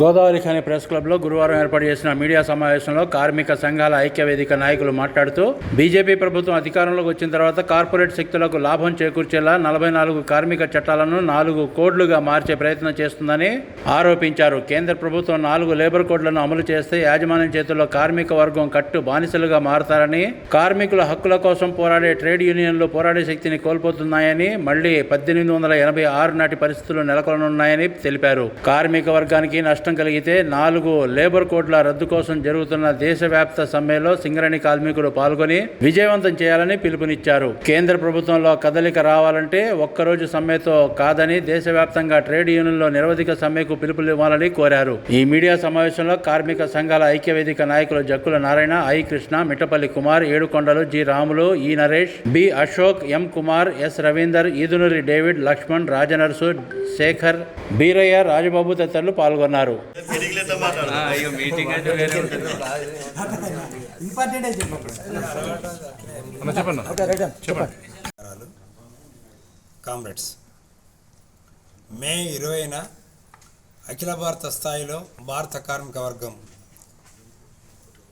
Godavari Khani press క్లబ్లో గురువారం ఏర్పాటు చేసిన మీడియా సమావేశంలో కార్మిక సంఘాల ఐక్య వేదిక నాయకులు మాట్లాడుతూ బీజేపీ ప్రభుత్వం అధికారంలోకి వచ్చిన తర్వాత కార్పొరేట్ శక్తులకు లాభం చేకూర్చేలా నలభై నాలుగు కార్మిక చట్టాలను నాలుగు కోడ్లుగా మార్చే ప్రయత్నం చేస్తుందని ఆరోపించారు. కేంద్ర ప్రభుత్వం నాలుగు లేబర్ కోడ్లను అమలు చేస్తే యాజమాన్యం చేతుల్లో కార్మిక వర్గం కట్టు బానిసలుగా మారతారని కార్మికుల హక్కుల కోసం పోరాడే ట్రేడ్ యూనియన్లు పోరాడే శక్తిని కోల్పోతున్నాయని మళ్ళీ పద్దెనిమిది వందల ఎనభై ఆరు నాటి పరిస్థితులు నెలకొనున్నాయని తెలిపారు. కార్మిక వర్గానికి నష్టం కలిగితే నాలుగు లేబర్ కోడ్ల రద్దు కోసం జరుగుతున్న దేశవ్యాప్త సమ్మెలో సింగరేణి కార్మికులు పాల్గొని విజయవంతం చేయాలని పిలుపునిచ్చారు. కేంద్ర ప్రభుత్వంలో కదలిక రావాలంటే ఒక్కరోజు సమ్మెతో కాదని దేశవ్యాప్తంగా ట్రేడ్ యూనియన్లో నిరవధిక సమ్మెకు పిలుపునివ్వాలని కోరారు. ఈ మీడియా సమావేశంలో కార్మిక సంఘాల ఐక్య వేదిక నాయకులు Jakkula Narayana I Krishna Mittapalli Kumar Edukondalu G Ramulu E Naresh B Ashok M Kumar S Ravinder Edunuri David Laxman Rajanarsu Shekar Beeraiah Rajababu తదితరులు పాల్గొన్నారు. మీటింగ్ అంటే వేరే కామ్రేడ్స్ మే ఇరవైన అఖిల భారత స్థాయిలో భారత కార్మిక వర్గం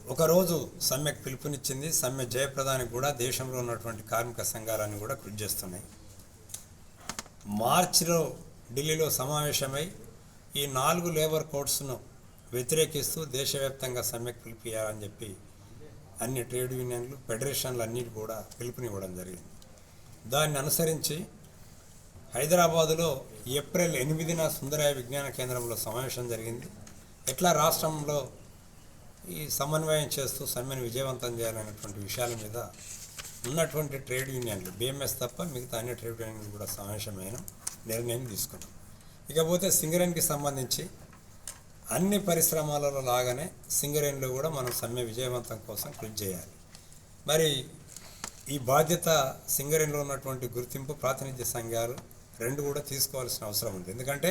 ఒకరోజు సమ్మెకు పిలుపునిచ్చింది సమ్మె జయప్రదానికి కూడా దేశంలో ఉన్నటువంటి కార్మిక సంఘాలన్నీ కూడా కృషి చేస్తున్నాయి. మార్చిలో ఢిల్లీలో సమావేశమై ఈ నాలుగు లేబర్ కోడ్స్ను వ్యతిరేకిస్తూ దేశవ్యాప్తంగా సమ్మెకు పిలిపియాలని చెప్పి అన్ని ట్రేడ్ యూనియన్లు ఫెడరేషన్లు అన్నిటి కూడా పిలుపునివ్వడం జరిగింది. దాన్ని అనుసరించి హైదరాబాదులో ఏప్రిల్ ఎనిమిదిన సుందరయ విజ్ఞాన కేంద్రంలో సమావేశం జరిగింది. ఎట్లా రాష్ట్రంలో ఈ సమన్వయం చేస్తూ సమ్మెను విజయవంతం చేయాలనేటువంటి విషయాల మీద ఉన్నటువంటి ట్రేడ్ యూనియన్లు బిఎంఎస్ తప్ప మిగతా అన్ని ట్రేడ్ యూనియన్లు కూడా సమావేశమైన నిర్ణయం తీసుకున్నాం. ఇకపోతే సింగరేణికి సంబంధించి అన్ని పరిశ్రమలలో లాగానే సింగరేణిలో కూడా మనం సమ్మె విజయవంతం కోసం కృషి చేయాలి. మరి ఈ బాధ్యత సింగరేణిలో ఉన్నటువంటి గుర్తింపు ప్రాతినిధ్య సంఘాలు రెండు కూడా తీసుకోవాల్సిన అవసరం ఉంది. ఎందుకంటే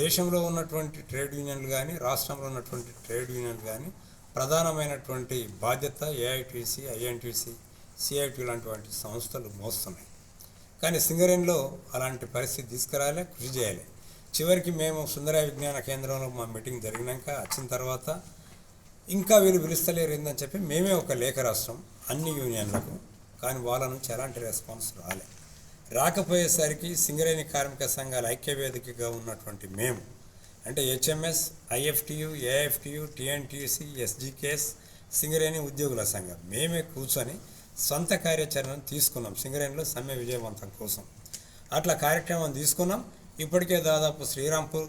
దేశంలో ఉన్నటువంటి ట్రేడ్ యూనియన్లు కానీ రాష్ట్రంలో ఉన్నటువంటి ట్రేడ్ యూనియన్లు కానీ ప్రధానమైనటువంటి బాధ్యత ఏఐటీసీ ఐఎన్టీసీ సిఐటి లాంటి సంస్థలు మోస్తున్నాయి. కానీ సింగరేణిలో అలాంటి పరిస్థితి తీసుకురాలే కృషి చేయాలి. చివరికి మేము సుందర విజ్ఞాన కేంద్రంలో మా మీటింగ్ జరిగినాక వచ్చిన తర్వాత ఇంకా వీళ్ళు పిలుస్తలేరు ఏందని చెప్పి మేమే ఒక లేఖ రాష్ట్రం అన్ని యూనియన్లకు. కానీ వాళ్ళ నుంచి ఎలాంటి రెస్పాన్స్ రాలే. రాకపోయేసరికి సింగరేణి కార్మిక సంఘాల ఐక్యవేదికగా ఉన్నటువంటి మేము అంటే HMS IFTU AFTU TNTC SGKS Singareni ఉద్యోగుల సంఘం. మేమే కూర్చొని సొంత కార్యాచరణను తీసుకున్నాం. సింగరేణిలో సమ్మె విజయవంతం కోసం. అట్లా కార్యక్రమం తీసుకున్నాం. ఇప్పటికే దాదాపు శ్రీరాంపూర్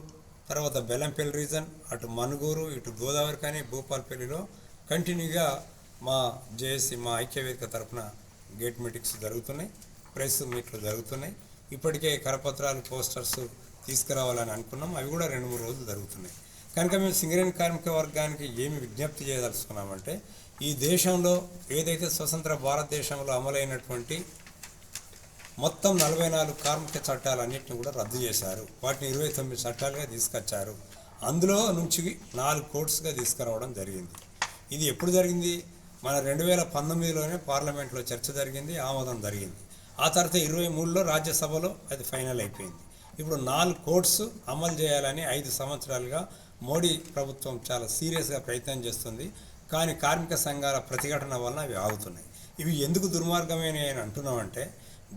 తర్వాత బెల్లంపల్లి రీజన్ అటు మనుగూరు ఇటు గోదావరి కానీ భూపాలపల్లిలో కంటిన్యూగా మా జేఏసీ మా ఐక్యవేదిక తరపున గేట్ మీటింగ్స్ జరుగుతున్నాయి ప్రెస్ మీట్లు జరుగుతున్నాయి. ఇప్పటికే కరపత్రాలు పోస్టర్స్ తీసుకురావాలని అనుకున్నాం. అవి కూడా రెండు మూడు రోజులు జరుగుతున్నాయి. కనుక మేము సింగరేణి కార్మిక వర్గానికి ఏమి విజ్ఞప్తి చేయదలుచుకున్నామంటే ఈ దేశంలో ఏదైతే స్వతంత్ర భారతదేశంలో అమలైనటువంటి మొత్తం నలభై నాలుగు కార్మిక చట్టాలు చట్టాలన్నింటినీ కూడా రద్దు చేశారు. వాటిని ఇరవై తొమ్మిది చట్టాలుగా తీసుకొచ్చారు. అందులో నుంచి నాలుగు కోడ్స్గా తీసుకురావడం జరిగింది. ఇది ఎప్పుడు జరిగింది? మన రెండు వేల పంతొమ్మిదిలోనే పార్లమెంట్లో చర్చ జరిగింది ఆమోదం జరిగింది. ఆ తర్వాత ఇరవై మూడులో రాజ్యసభలో అది ఫైనల్ అయిపోయింది. ఇప్పుడు నాలుగు కోడ్స్ అమలు చేయాలని ఐదు సంవత్సరాలుగా మోడీ ప్రభుత్వం చాలా సీరియస్గా ప్రయత్నం చేస్తుంది. కానీ కార్మిక సంఘాల ప్రతిఘటన వలన అవి ఆగుతున్నాయి. ఇవి ఎందుకు దుర్మార్గమైన అని అంటున్నామంటే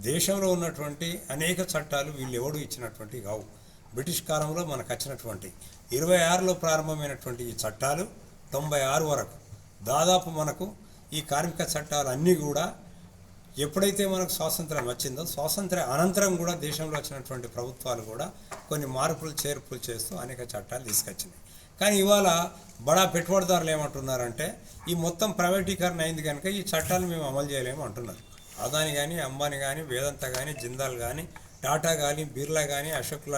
దేశంలో ఉన్నటువంటి అనేక చట్టాలు వీళ్ళు ఎవడు ఇచ్చినటువంటి కావు. బ్రిటిష్ కాలంలో మనకు వచ్చినటువంటి ఇరవై ఆరులో ప్రారంభమైనటువంటి ఈ చట్టాలు తొంభై ఆరు వరకు. దాదాపు మనకు ఈ కార్మిక చట్టాలు అన్నీ కూడా ఎప్పుడైతే మనకు స్వాతంత్రం వచ్చిందో స్వాతంత్ర అనంతరం కూడా దేశంలో వచ్చినటువంటి ప్రభుత్వాలు కూడా కొన్ని మార్పులు చేర్పులు చేస్తూ అనేక చట్టాలు తీసుకొచ్చినాయి. కానీ ఇవాళ బడా పెట్టుబడిదారులు ఏమంటున్నారంటే ఈ మొత్తం ప్రైవేటీకరణ అయింది కనుక ఈ చట్టాలు మేము అమలు చేయలేము అంటున్నారు. అదాని కానీ అంబానీ కానీ వేదంత కానీ జిందాల్ కానీ టాటా కానీ బిర్లా కానీ అశోక్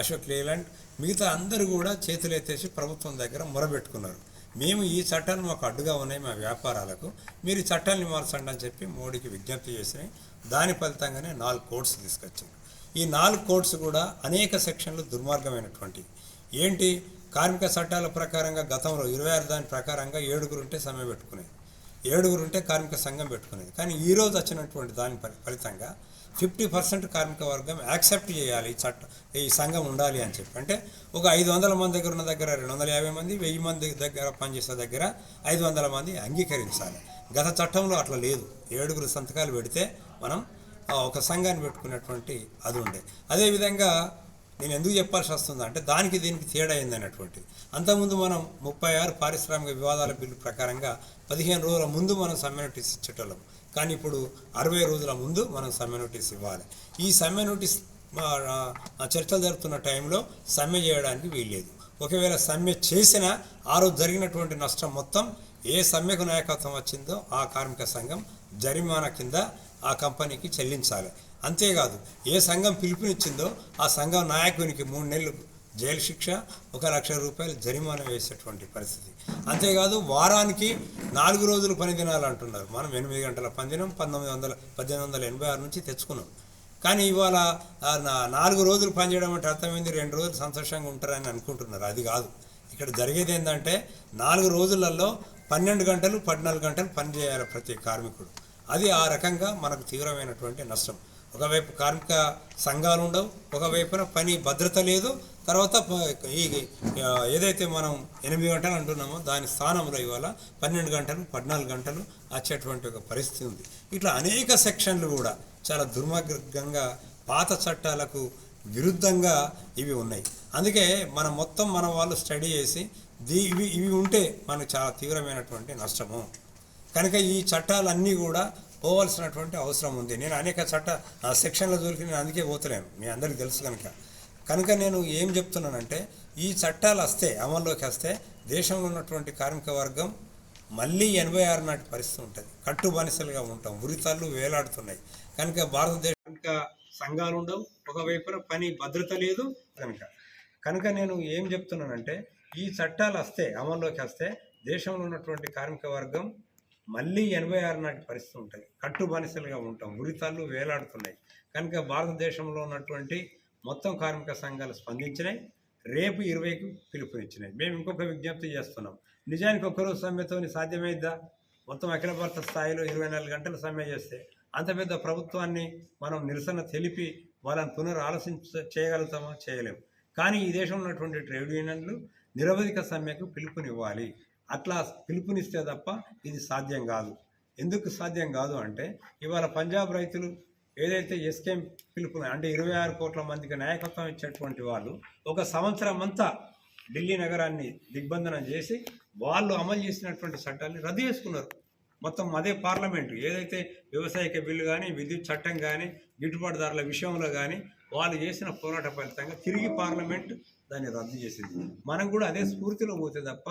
అశోక్ లేలాండ్ మిగతా అందరూ కూడా చేతులెత్తేసి ప్రభుత్వం దగ్గర మొరబెట్టుకున్నారు. మేము ఈ చట్టాలు మాకు అడ్డుగా ఉన్నాయి మా వ్యాపారాలకు. మీరు ఈ చట్టాన్ని మార్చండి అని చెప్పి మోడీకి విజ్ఞప్తి చేసినాయి దాని ఫలితంగానే నాలుగు కోడ్స్ తీసుకొచ్చారు. ఈ నాలుగు కోడ్స్ కూడా అనేక సెక్షన్లు దుర్మార్గమైనటువంటివి ఏంటి? కార్మిక చట్టాల ప్రకారంగా గతంలో ఇరవై ఆరు దాని ప్రకారంగా ఏడుగురు ఉంటే సమ్మె పెట్టుకునేది. ఏడుగురు ఉంటే కార్మిక సంఘం పెట్టుకునేది. కానీ ఈరోజు వచ్చినటువంటి దాని ఫలితంగా ఫిఫ్టీ పర్సెంట్ కార్మిక వర్గం యాక్సెప్ట్ చేయాలి ఈ చట్టం ఈ సంఘం ఉండాలి అని చెప్పి. అంటే ఒక ఐదు వందల మంది దగ్గర ఉన్న దగ్గర రెండు వందల యాభై మంది వెయ్యి మంది దగ్గర పనిచేసే దగ్గర ఐదు వందల మంది అంగీకరించాలి. గత చట్టంలో అట్లా లేదు. ఏడుగురు సంతకాలు పెడితే మనం ఒక సంఘాన్ని పెట్టుకున్నటువంటి అది ఉండే. అదేవిధంగా నేను ఎందుకు చెప్పాల్సి వస్తుంది అంటే దానికి దీనికి తేడా అయింది అంతకుముందు మనం ముప్పై ఆరు పారిశ్రామిక వివాదాల బిల్లు ప్రకారంగా పదిహేను రోజుల ముందు మనం సమ్మె నోటీస్ ఇచ్చేటోళ్ళం. కానీ ఇప్పుడు అరవై రోజుల ముందు మనం సమ్మె నోటీస్ ఇవ్వాలి. ఈ సమ్మె నోటీస్ చర్చలు జరుపుతున్న టైంలో సమ్మె చేయడానికి వీల్లేదు. ఒకవేళ సమ్మె చేసినా ఆ రోజు జరిగినటువంటి నష్టం మొత్తం ఏ సమ్మెకు నాయకత్వం వచ్చిందో ఆ కార్మిక సంఘం జరిమానా కింద ఆ కంపెనీకి చెల్లించాలి. అంతేకాదు ఏ సంఘం పిలుపునిచ్చిందో ఆ సంఘం నాయకునికి మూడు నెలలు జైలు శిక్ష ఒక లక్ష రూపాయలు జరిమానా వేసేటువంటి పరిస్థితి. అంతేకాదు వారానికి నాలుగు రోజులు పని దినాలు అంటున్నారు. మనం ఎనిమిది గంటల పని దినం పంతొమ్మిది వందల పద్దెనిమిది వందల ఎనభై ఆరు నుంచి తెచ్చుకున్నాం. కానీ ఇవాళ నా- నాలుగు రోజులు పనిచేయడం అంటే అర్థమైంది రెండు రోజులు సంతోషంగా ఉంటారని అనుకుంటున్నారు. అది కాదు. ఇక్కడ జరిగేది ఏంటంటే నాలుగు రోజులలో పన్నెండు గంటలు పద్నాలుగు గంటలు పనిచేయాలి ప్రతి కార్మికుడు. అది ఆ రకంగా మనకు తీవ్రమైనటువంటి నష్టం. ఒకవైపు కార్మిక సంఘాలు ఉండవు ఒకవైపున పని భద్రత లేదు తర్వాత ఈ ఏదైతే మనం ఎనిమిది గంటలు అంటున్నామో దాని స్థానంలో ఇవాళ పన్నెండు గంటలు పద్నాలుగు గంటలు వచ్చేటువంటి ఒక పరిస్థితి ఉంది. ఇట్లా అనేక సెక్షన్లు కూడా చాలా దుర్మార్గంగా పాత చట్టాలకు విరుద్ధంగా ఇవి ఉన్నాయి. అందుకే మనం మొత్తం మన వాళ్ళు స్టడీ చేసి దీ ఇవి ఇవి ఉంటే మనకు చాలా తీవ్రమైనటువంటి నష్టము. కనుక ఈ చట్టాలన్నీ కూడా పోవాల్సినటువంటి అవసరం ఉంది. నేను అనేక చట్ట సెక్షన్ల దొరికి నేను అందుకే పోతలేను. మీ అందరికీ తెలుసు కనుక. కనుక నేను ఏం చెప్తున్నానంటే ఈ చట్టాలు వస్తే అమల్లోకి వస్తే దేశంలో ఉన్నటువంటి కార్మిక వర్గం మళ్ళీ ఎనభై ఆరు నాటి పరిస్థితి ఉంటుంది. కట్టు బానిసలుగా ఉంటాం. ఉరితాళ్ళు వేలాడుతున్నాయి. కనుక భారతదేశ కనుక సంఘాలు ఉండవు. ఒకవైపున పని భద్రత లేదు. కనుక. కనుక నేను ఏం చెప్తున్నానంటే ఈ చట్టాలు వస్తే అమల్లోకి వస్తే దేశంలో ఉన్నటువంటి కార్మిక వర్గం మళ్ళీ ఎనభై ఆరు నాటి పరిస్థితి ఉంటుంది. కట్టు బానిసలుగా ఉంటాం. ఉరితాళ్ళు వేలాడుతున్నాయి. కనుక భారతదేశంలో ఉన్నటువంటి మొత్తం కార్మిక సంఘాలు స్పందించినాయి. రేపు ఇరవైకి పిలుపునిచ్చినాయి. మేము ఇంకొక విజ్ఞప్తి చేస్తున్నాం. నిజానికి ఒక్కరోజు సమ్మెతోని సాధ్యమైద్దా? మొత్తం అఖిల భారత స్థాయిలో ఇరవై నాలుగు గంటలు సమ్మె చేస్తే అంత పెద్ద ప్రభుత్వాన్ని మనం నిరసన తెలిపి వాళ్ళని పునర్ ఆలోచించ చేయలేము కానీ ఈ దేశంలో ఉన్నటువంటి ట్రేడ్ యూనియన్లు నిరవధిక సమ్మెకు పిలుపునివ్వాలి. అట్లా పిలుపునిస్తే తప్ప ఇది సాధ్యం కాదు. ఎందుకు సాధ్యం కాదు అంటే ఇవాళ పంజాబ్ రైతులు ఏదైతే ఎస్కేం పిలుపున అంటే ఇరవై ఆరు కోట్ల మందికి నాయకత్వం ఇచ్చేటువంటి వాళ్ళు ఒక సంవత్సరం అంతా ఢిల్లీ నగరాన్ని దిగ్బంధనం చేసి వాళ్ళు అమలు చేసినటువంటి చట్టాన్ని రద్దు చేసుకున్నారు. మొత్తం అదే పార్లమెంటు. ఏదైతే వ్యవసాయక బిల్లు కానీ విద్యుత్ చట్టం కానీ గిట్టుబాటు ధరల విషయంలో కానీ వాళ్ళు చేసిన పోరాట ఫలితంగా తిరిగి పార్లమెంట్ దాన్ని రద్దు చేసింది. మనం కూడా అదే స్ఫూర్తిలో పోతే తప్ప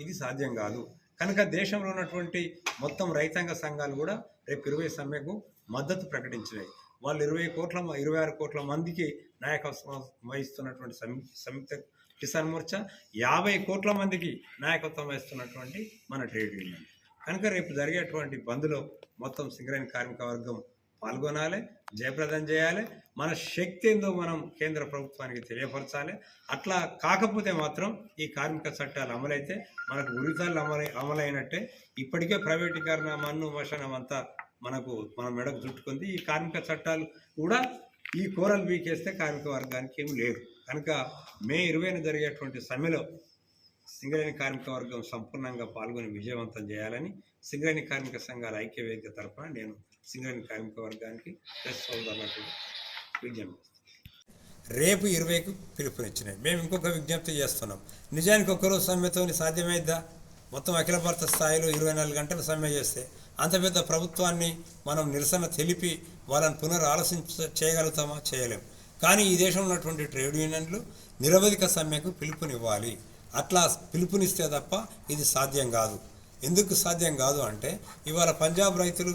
ఇది సాధ్యం కాదు. కనుక దేశంలో ఉన్నటువంటి మొత్తం రైతాంగ సంఘాలు కూడా రేపు ఇరవై సమ్మెకు మద్దతు ప్రకటించినాయి. వాళ్ళు ఇరవై కోట్ల ఇరవై ఆరు కోట్ల మందికి నాయకత్వం వహిస్తున్నటువంటి సంయుక్త కిసాన్ మోర్చా యాభై కోట్ల మందికి నాయకత్వం వహిస్తున్నటువంటి మన ట్రేడ్ యూనియన్. కనుక రేపు జరిగేటువంటి బంద్లో మొత్తం సింగరేణి కార్మిక వర్గం పాల్గొనాలి జయప్రదం చేయాలి. మన శక్తి ఏందో మనం కేంద్ర ప్రభుత్వానికి తెలియపరచాలి. అట్లా కాకపోతే మాత్రం ఈ కార్మిక చట్టాలు అమలైతే మనకు ఉరితాలు అమలై అమలైనట్టే. ఇప్పటికే ప్రైవేటీకరణ మన్ను మోషణం అంతా మనకు మన మెడకు చుట్టుకుంది. ఈ కార్మిక చట్టాలు కూడా ఈ కోరలు బీకేస్తే కార్మిక వర్గానికి ఏమి లేదు. కనుక మే ఇరవైన జరిగేటువంటి సమ్మెలో సింగరేణి కార్మిక వర్గం సంపూర్ణంగా పాల్గొని విజయవంతం చేయాలని సింగరేణి కార్మిక సంఘాల ఐక్య వేదిక తరఫున నేను సింగరేణి కార్మిక వర్గానికి ప్రెస్ సోదరులకు విజ్ఞప్తి రేపు ఇరవైకు పిలుపునిచ్చినాయి మేము ఇంకొక విజ్ఞప్తి చేస్తున్నాం. నిజానికి ఒక్కరోజు సమ్మెతోని సాధ్యమైద్దా? మొత్తం అఖిల భారత స్థాయిలో ఇరవై నాలుగు గంటలు సమ్మె చేస్తే అంత పెద్ద ప్రభుత్వాన్ని మనం నిరసన తెలిపి వాళ్ళని పునర్ ఆలోచించ చేయగలుగుతామా? చేయలేం. కానీ ఈ దేశంలో ఉన్నటువంటి ట్రేడ్ యూనియన్లు నిరవధిక సమ్మెకు పిలుపునివ్వాలి. అట్లా పిలుపునిస్తే తప్ప ఇది సాధ్యం కాదు. ఎందుకు సాధ్యం కాదు అంటే ఇవాళ పంజాబ్ రైతులు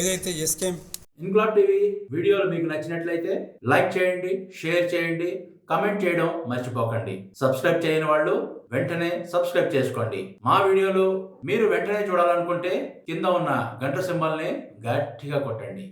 ఏదైతే ఎస్కేం ఇంక్లాబ్ టీవీ వీడియోలు మీకు నచ్చినట్లయితే లైక్ చేయండి షేర్ చేయండి కమెంట్ చేయడం మర్చిపోకండి. సబ్స్క్రైబ్ చేయని వాళ్ళు వెంటనే సబ్స్క్రైబ్ చేసుకోండి. మా వీడియోలు మీరు వెంటనే చూడాలనుకుంటే కింద ఉన్న గంట సింబల్ని గట్టిగా కొట్టండి.